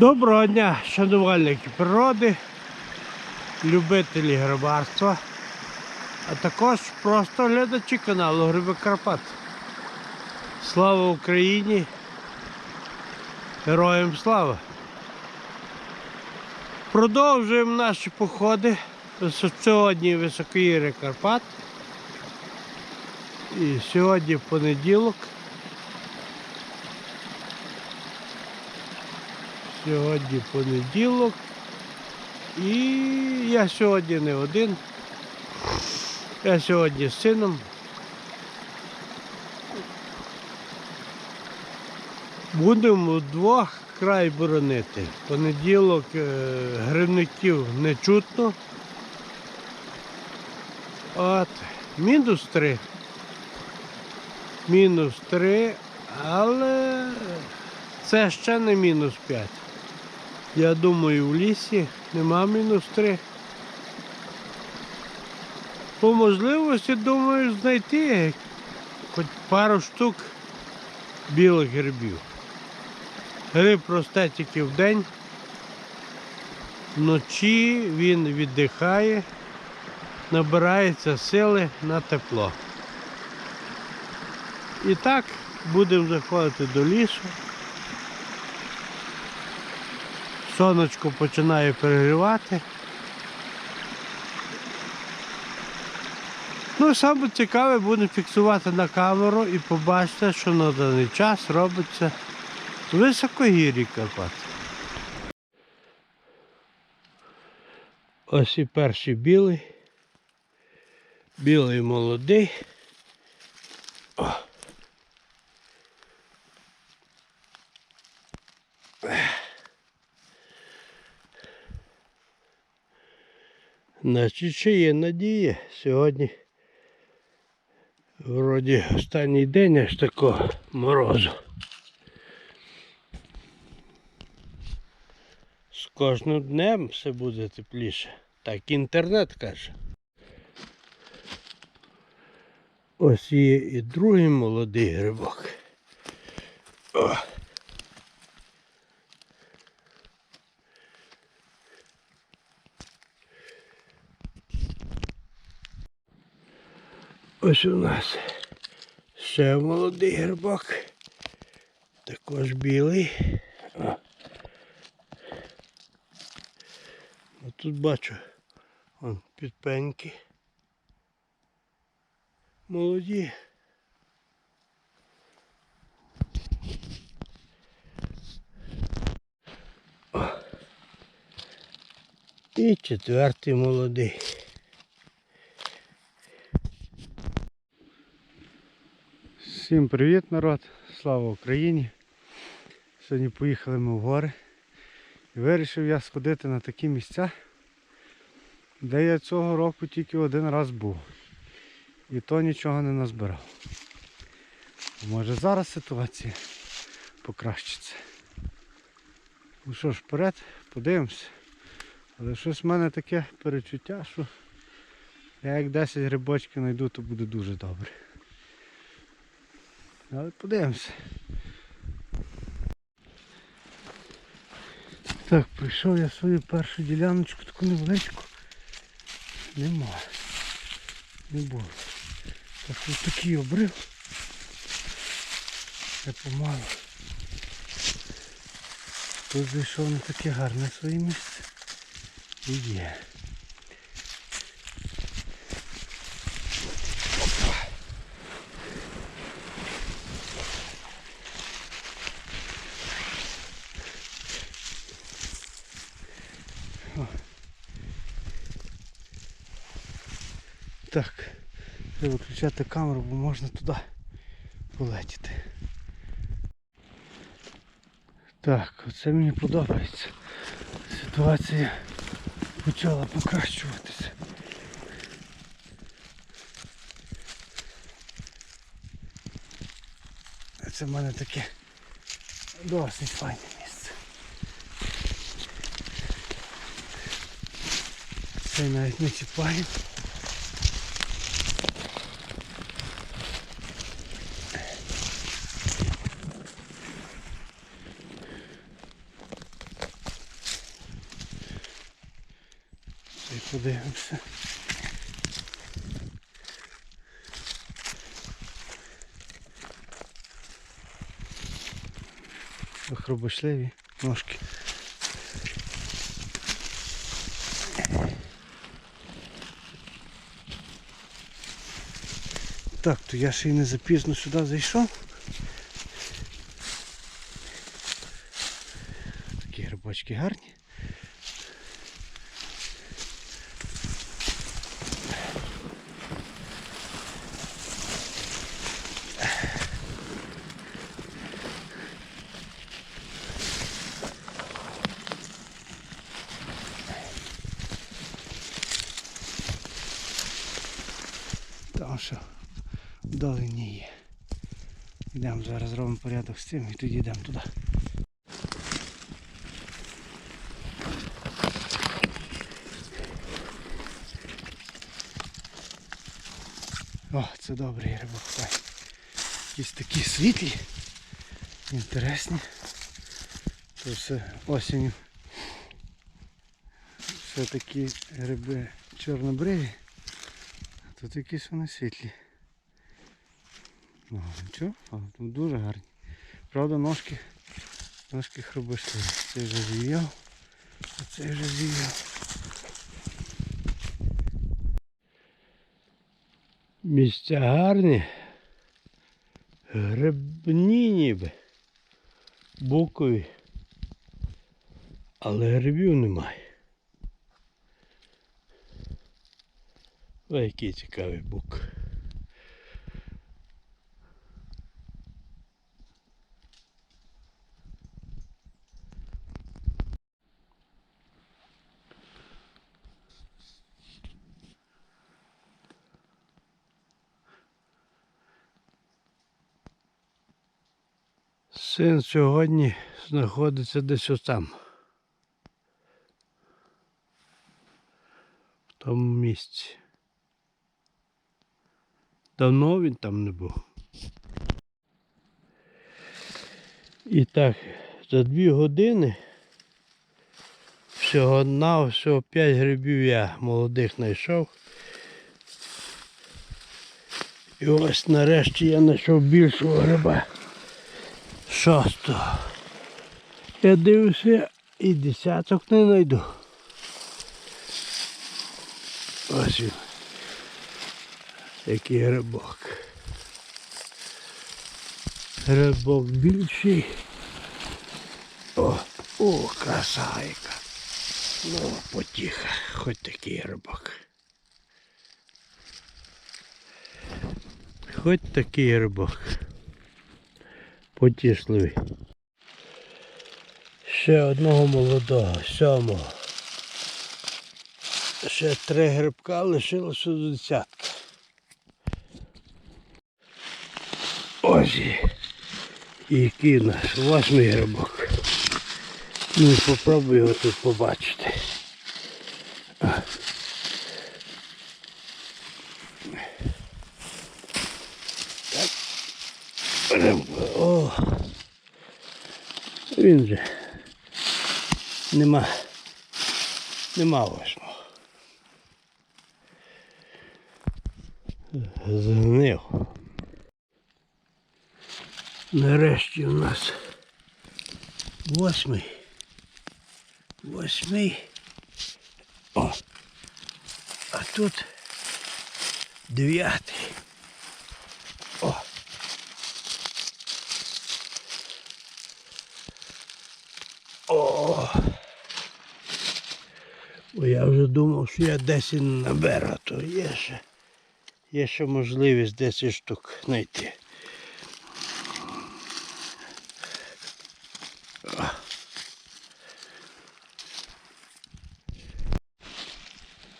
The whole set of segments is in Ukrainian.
Доброго дня, шанувальники природи, любителі грибарства, а також просто глядачі каналу Гриби Карпат. Слава Україні! Героям слава! Продовжуємо наші походи. Сьогодні високогір'я Карпат. І сьогодні понеділок. Сьогодні понеділок. І я сьогодні не один. Я сьогодні з сином. Будемо вдвох край боронити. Понеділок е, гривників не чутно. От, мінус три. Мінус три, але це ще не мінус п'ять. Я думаю, в лісі нема мінус 3. По можливості, думаю, знайти хоч пару штук білих грибів. Гриб росте тільки в день. Вночі він віддихає, набирається сили на тепло. І так будемо заходити до лісу. Сонечко починає перегрівати. Ну, саме цікаве буде фіксувати на камеру і побачити, що на даний час робиться в високогір'ї Карпат. Ось і перший білий. Білий молодий. О. Значить, ще є надія. Сьогодні вроді останній день аж такого морозу. З кожним днем все буде тепліше. Так інтернет каже. Ось є і другий молодий грибок. О. Ось у нас ще молодий грибок. Також білий. О. Тут бачу вон підпеньки. Молоді. О. І четвертий молодий. Всім привіт, народ! Слава Україні! Сьогодні поїхали ми в гори. І вирішив я сходити на такі місця, де я цього року тільки один раз був. І то нічого не назбирав. Може зараз ситуація покращиться. Ну що ж, вперед, подивимося. Але щось в мене таке перечуття, що я як 10 грибочків знайду, то буде дуже добре. Але подивимося. Так, прийшов я свою першу діляночку, таку невеличку. Нема. Не було. Так ось такий обрив. Я помалу. Тут зайшов на таке гарне своє місце. І є. Так, треба виключати камеру, бо можна туди полетіти. Так, оце мені подобається. Ситуація почала покращуватися. Це в мене таке досить файне місце. Це навіть не чіпаємо. Подивимося. Хробошливі ножки. Так, то я ще й не запізно сюди зайшов. Такі грибочки гарні. Там що вдалині є. Йдемо зараз зробимо порядок з цим і тоді йдемо туди. О, це добрий рибок. Якісь такі світлі, інтересні. То все осінню. Все такі гриби чорнобриві. Тут якісь вони світлі. Ну, нічого, а, тут дуже гарні. Правда, ножки, ножки хробишливі. Цей вже зів'яв, а цей вже зів'яв. Місця гарні. Грибні ніби. Букові. Але грибів немає. Ой, який цікавий бук. Син сьогодні знаходиться десь отам. В тому місці. Давно він там не був. І так, за дві години всього на всього 5 грибів я молодих знайшов. І ось нарешті я знайшов більшого гриба. Шостого. Я дивлюся і десяток не знайду. Ось він. Який грибок. Грибок більший. О, о, краса яка. Ну, потіха, хоч такий грибок. Хоч такий грибок. Потішливий. Ще одного молодого, сьомого. Ще три грибка лишилося до десятка. Ось і- і який у нас восьмий грибок. Ну попробуй його тут побачити. А. Так. Рибка. О. Він же. Нема. Нема восьмого. Згнив. Нарешті у нас восьмий. Восьмий. О. А тут дев'ятий. О. О. Бо я вже думав, що я 10 не наберу, то є ще. Є ще можливість 10 штук знайти.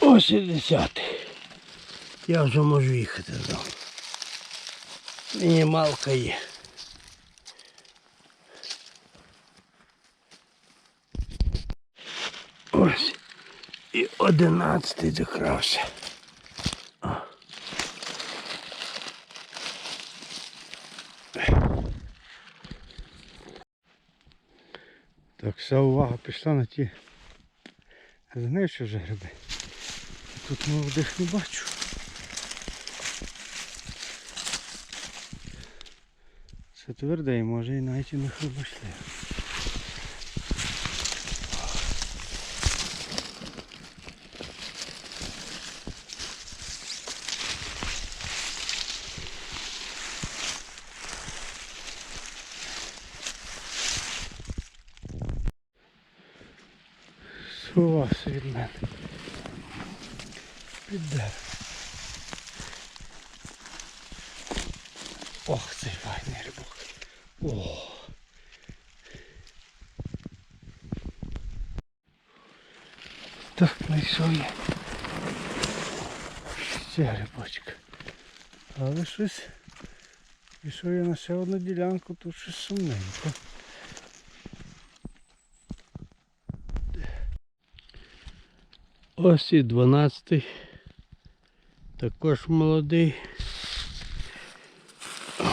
Ось і десятий. Я вже можу їхати додому. Мінімалка є. Ось. І одинадцятий докрався. О. Так, вся увага пішла на ті згнивші вже гриби. тут молодих не бачу. Це твердий, може і навіть і не хробошли. Ох, цей файний рибок. О. Так, знайшов я. Ще рибочка. Але щось. Пішов я на ще одну ділянку, тут щось сумненько. Ось і 12. Також молодий. О.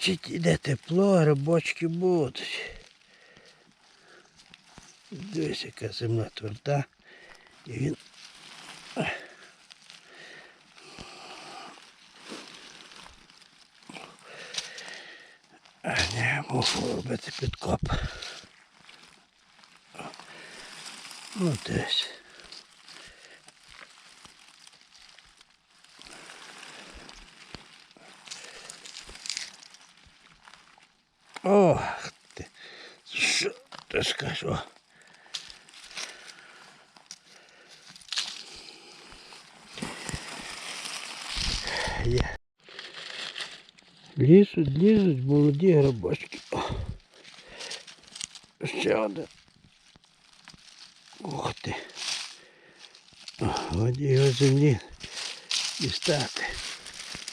Значить, іде тепло, грибочки будуть. Дивись, яка земля тверда. І він. А не, мушу робити підкоп. Ну десь. Ох ти. Що ти скажу? Є. Лізуть, лізуть молоді грибочки. О. Ще один. Ух ти. О, Годі його землі дістати.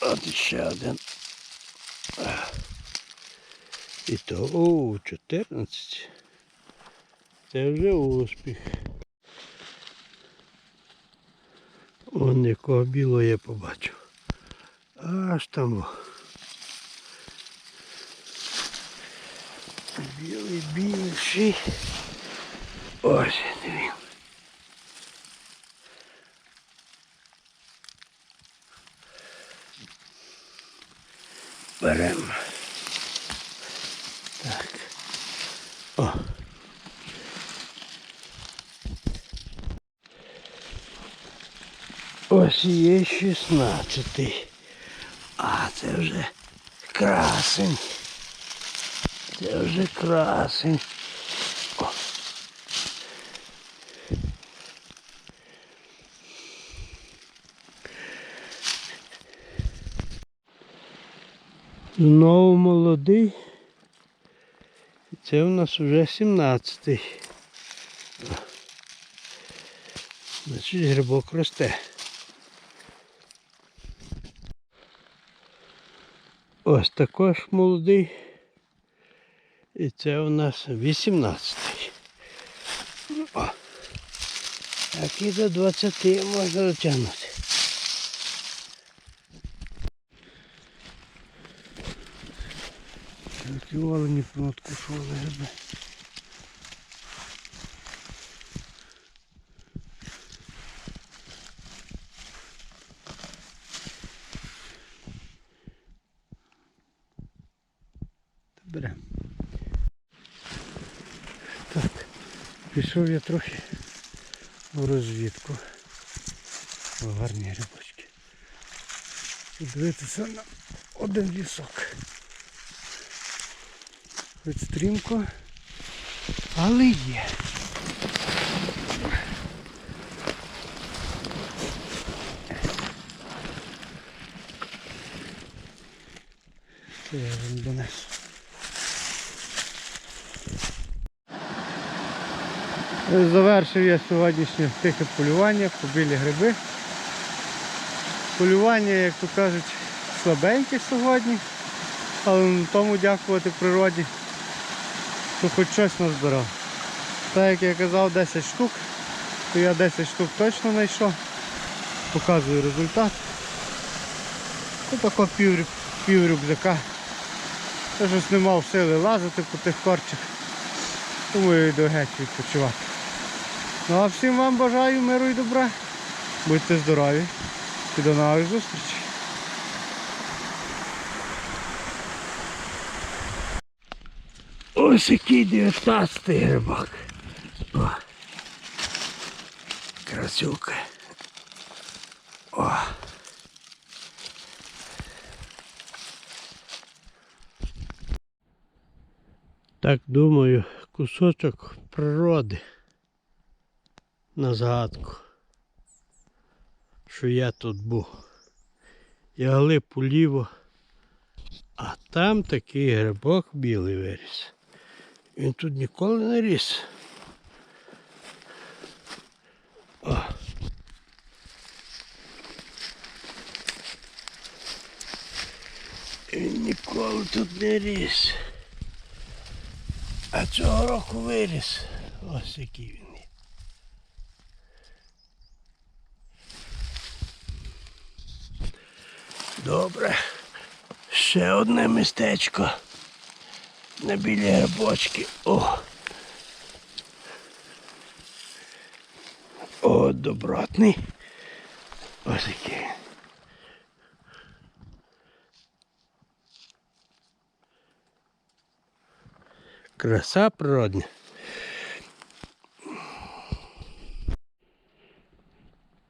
От ще один. І то, о, 14. Це вже успіх. Он якого білого я побачив. Аж там. Білий більший. Ось він. Беремо. Ось є 16. А це вже красень. Це вже красень. О. Знову молодий. Це у нас вже 17-й. Значить грибок росте. Ось також молодий. І це у нас 18-й. О. Так і до 20 можна дотягнути. Такі шоу не гриби. Та беремо. Так, пішов я трохи в розвідку. О, гарні рибочки. Подивитися на один лісок. Хоч стрімко, але є. Це я вам донесу. Завершив я сьогоднішнє тихе полювання, побілі гриби. Полювання, як то кажуть, слабеньке сьогодні, але на тому дякувати природі, що хоч щось назбирав. Так як я казав 10 штук, то я 10 штук точно знайшов. Показую результат. Ось тако пів, рю- пів рюкзака. Я щось не мав сили лазити по тих корчах, тому я йду геть відпочивати. Ну а всім вам бажаю миру і добра. Будьте здорові і до нових зустрічей. Ось який 19 грибок. О. Красюка. О. Так думаю, кусочок природи на згадку, що я тут був. Я глиб уліво, а там такий грибок білий виріс. Він тут ніколи не ріс. О. Він ніколи тут не ріс. А цього року виріс. Ось який він Добре. Ще одне містечко на білі грибочки. О. О, добротний. Ось який. Краса природня.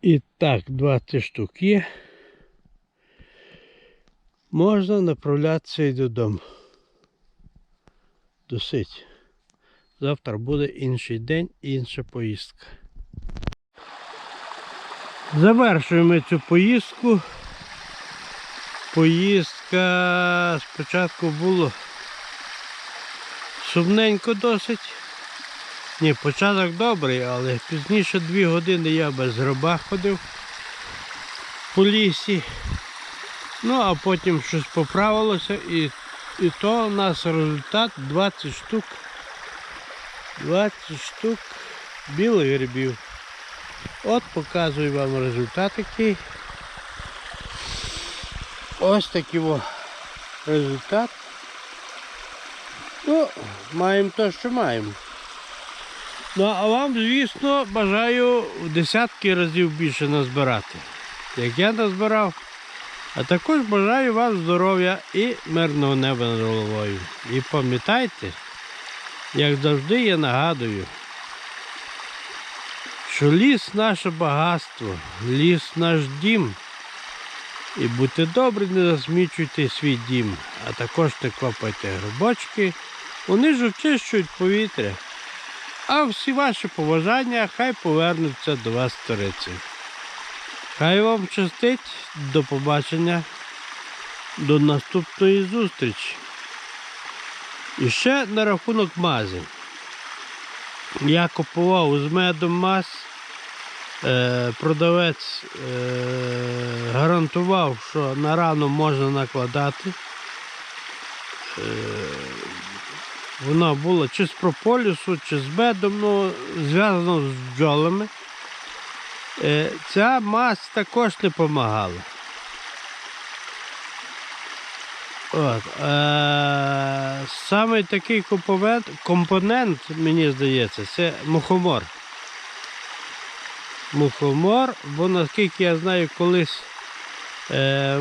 І так, 20 штук є. Можна направлятися і додому. Досить. Завтра буде інший день, інша поїздка. Завершуємо цю поїздку. Поїздка спочатку було сумненько досить. Ні, початок добрий, але пізніше дві години я без гроба ходив по лісі. Ну, а потім щось поправилося і, і то у нас результат 20 штук. 20 штук білих грибів. От показую вам результат який. Ось такий о результат. Ну, маємо те, що маємо. Ну, а вам, звісно, бажаю в десятки разів більше назбирати, як я назбирав. А також бажаю вам здоров'я і мирного неба над головою. І пам'ятайте, як завжди я нагадую, що ліс наше багатство, ліс наш дім. І будьте добрі, не засмічуйте свій дім, а також не копайте грибочки, вони ж очищують повітря. А всі ваші побажання хай повернуться до вас сториці. Хай вам щастить, до побачення, до наступної зустрічі. І ще на рахунок мазів. Я купував з медом маз. Е, продавець е, гарантував, що на рану можна накладати. Е, вона була чи з прополісу, чи з медом, ну, зв'язано з бджолами. Е, ця мазь також не допомагала. От, е, саме такий компонент, компонент, мені здається, це мухомор. Мухомор, бо наскільки я знаю, колись е,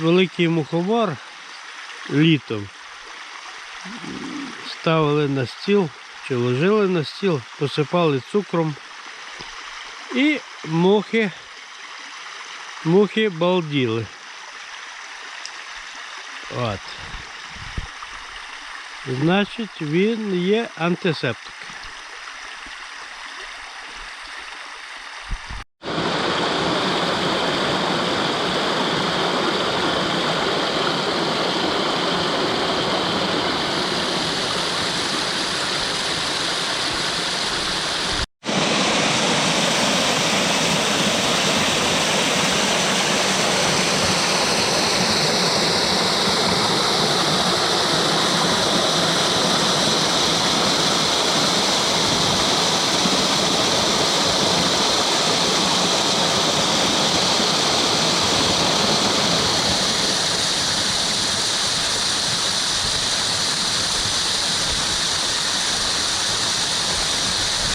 великий мухомор літом ставили на стіл чи ложили на стіл, посипали цукром і мухи, мухи балділи. От. Значить, він є антисептик.